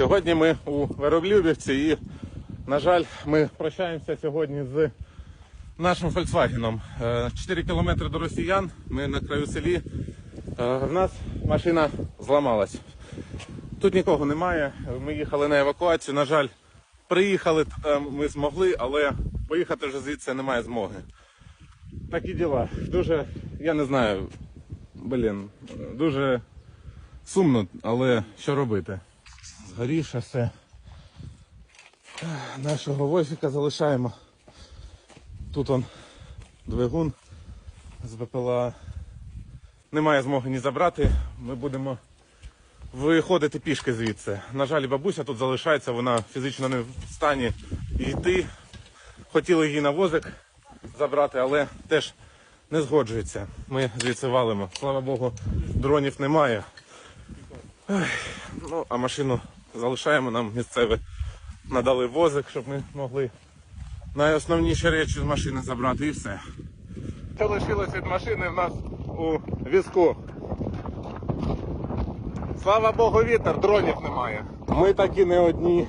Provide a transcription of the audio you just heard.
Сьогодні ми у Вероблюбівці і, на жаль, ми прощаємося сьогодні з нашим Volkswagen. 4 кілометри до росіян, ми на краю селі. Е, В нас машина зламалась. Тут нікого немає. Ми їхали на евакуацію. На жаль, приїхали е, ми змогли, але поїхати вже звідси немає змоги. Такі діла. Дуже, я не знаю, блін, дуже сумно, але що робити? Згорі шосе. Нашого возика залишаємо. Тут он двигун з БПЛА. Немає змоги ні забрати. Ми будемо виходити пішки звідси. На жаль, бабуся тут залишається, вона фізично не в стані йти. Хотіли її на возик забрати, але теж не згоджується. Ми звідси валимо. Слава Богу, дронів немає. Ой, ну, а машину залишаємо нам місцеве. надали возик, щоб ми могли найосновніші речі з машини забрати і все. Що лишилось від машини в нас у візку. Слава Богу, вітер, дронів немає. Ми такі не одні.